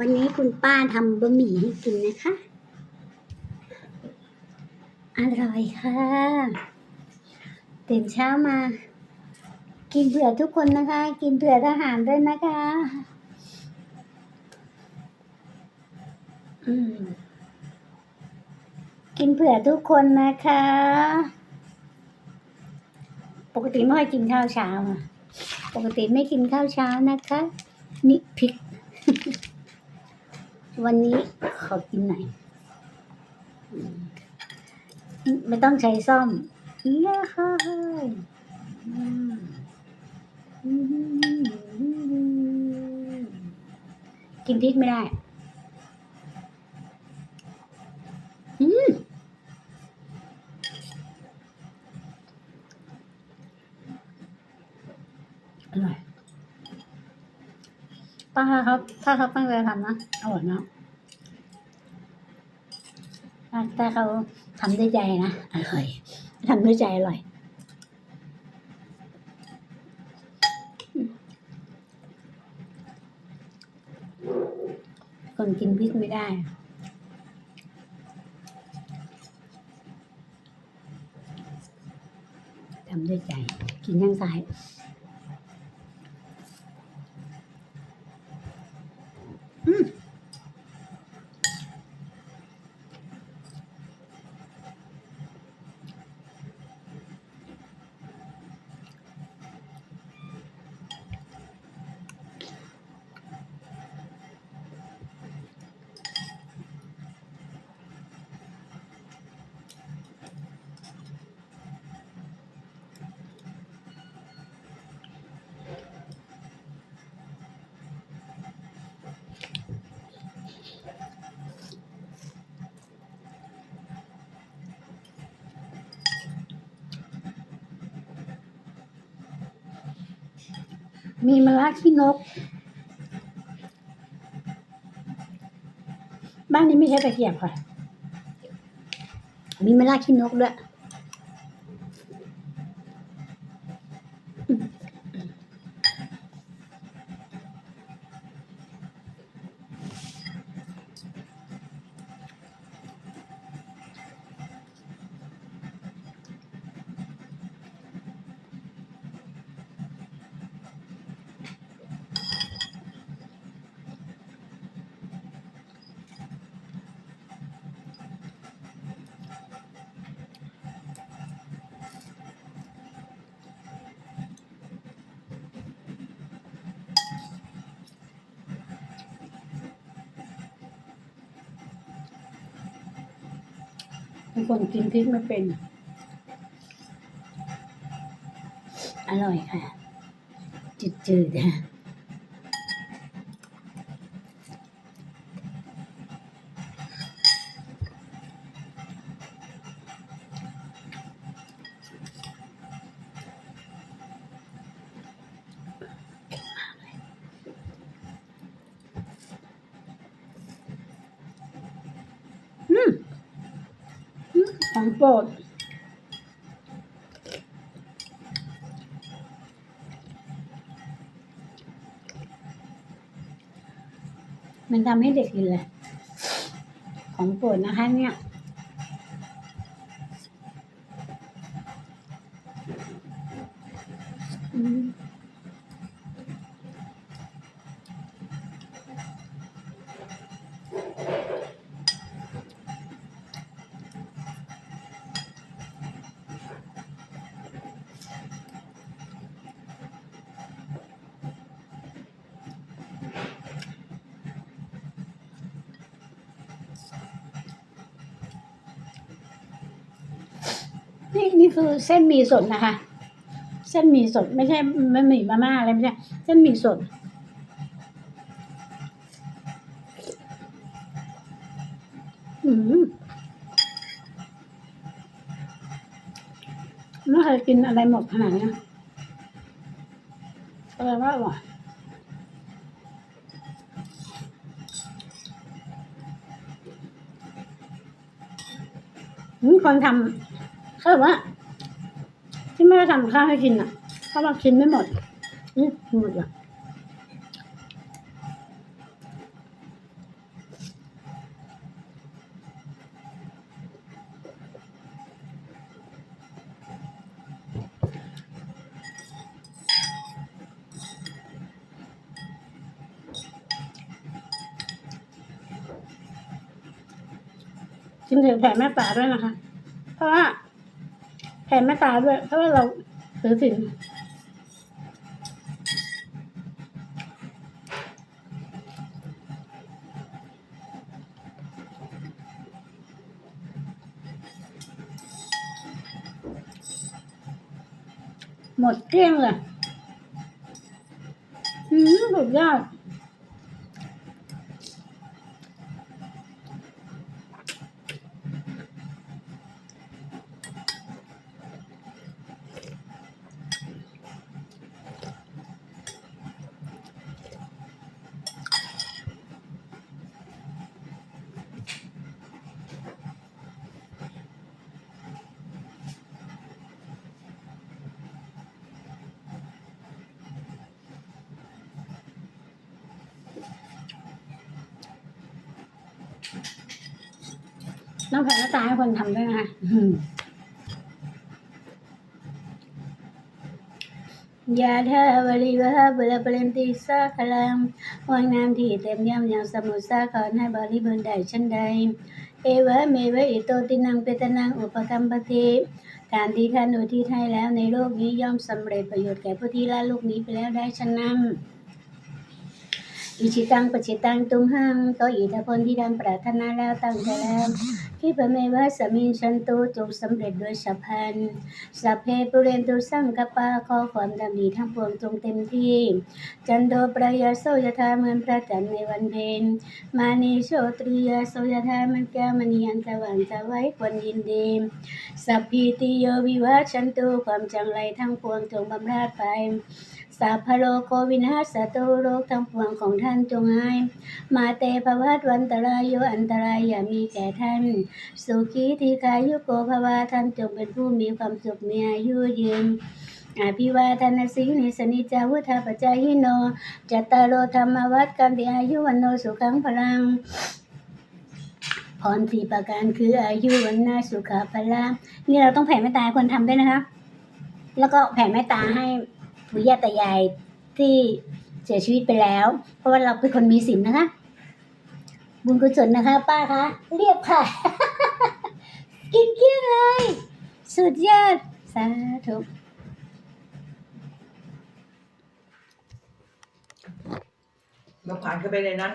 วันนี้คุณป้าทำบะหมี่ให้กินนะคะ อร่อยค่ะตื่นเช้ามา กินเผื่อทุกคนนะคะ กินเผื่อทหารด้วยนะคะอืมกินเผื่อทุกคนนะคะ ปกติไม่ค่อยกินข้าวเช้าปกติไม่กินข้าวเช้านะคะ นี่พริก วันนี้ขอกินหน่อย ไม่ต้องใช้ซ่อมเย้ค่ะอืมอืมกินพริกไม่ได้ อืมอร่อย ป้าครับถ้าเขาตั้งใจทำนะอร่อยนะถ้าถ้าเขาทำด้วยใจนะอร่อยทำด้วยใจอร่อยคนกินพริกไม่ได้ทำด้วยใจ กินย่างซ้าย มีมะระขี้นก บ้านนี้ไม่ใช่ตะเกียบค่ะ มีมะระขี้นกด้วย เป็นคนกินพริกไม่เป็น อร่อยค่ะจืดๆนะ ของโปรดมันทำให้เด็กกินเลย ของโปรดนะคะเนี่ย นี่คือเส้นหมี่สดนะคะ เส้นหมี่สดไม่ใช่ไม่หมี่มาม่าอะไรไม่ใช่เส้นหมี่สด อืมไม่เคยกินอะไรหมดขนาดนี้แปลว่าอร่อยอืมคนทำ ก็แบบว่า ที่แม่ทำข้าวให้กินอะเพาะว่ากินไม่หมดนี่หมดละกินถึงแผ่แม่ป่าด้วยนะคะ เพราะว่า แผ่แม่ตาด้วยเพราะว่าเราถือศีลหมดเกลี้ยงเลยอืมสุดยอด ต้องแผ่น้าตาให้คนทำด้วยนะยาธาวริวหาบุรปรินติสาคลังวังน้ำที่เต็มย่ำอย่างสมุทรสาครให้บริบูรณ์ได้ชั้นใด เอวะเมวะอิโตตินังเปตนังอุปกัมปติการที่ท่านอุทิศให้แล้วในโลกนี้ย่อมสำเร็จประโยชน์แก่ผู้ที่ละโลกนี้ไปแล้วได้ฉะนั้น อิชิตังปจิตังตุมหังก็อิทธพลที่ท่านปรารถนาแล้วตั้งใจแล้วที่พระเมวะสมิงชันตุจงสำเร็จโดยฉับพลันสัพเพปุเรนตุสังกปาขอความดำดีทั้งปวงจงเต็มที่ จันโดประยาโสยธาเหมือนพระจันทร์ในวันเพ็ญมานีโชตรียาโสยธามันแก้วมณีอันตะวันจะไว้ควรยินดีสัพพีติโยวิวัชชันตุความจังไรทั้งปวงจงบำราดไป สัพพะโลกโควินาศตุโรคทั้งปวงของท่านจงหาย มาเตภวัตวันตรายโยอันตรายอย่ามีแก่ท่าน สุขีทีกายุโกภวาท่านจงเป็นผู้มีความสุขมีอายุยืนอภิวาทนาสีนิสนิจาวุธาปจายโน จัตตารโอธรรมวัดกันติอายุวันโนสุขังพลังพรสี่ประการคืออายุวันนาสุขพละนี่เราต้องแผ่เมตตาให้คนทำด้วยนะคะ แล้วก็แผ่เมตตาให้ ปู่ย่าตายายที่เสียชีวิตไปแล้ว เพราะว่าเราเป็นคนมีศีลนะคะ บุญกุศลนะคะ ป้าคะเรียบค่ะ กินเกลี้ยงเลย สุดยอดสาธุเราผ่านเข้าไปในนั้น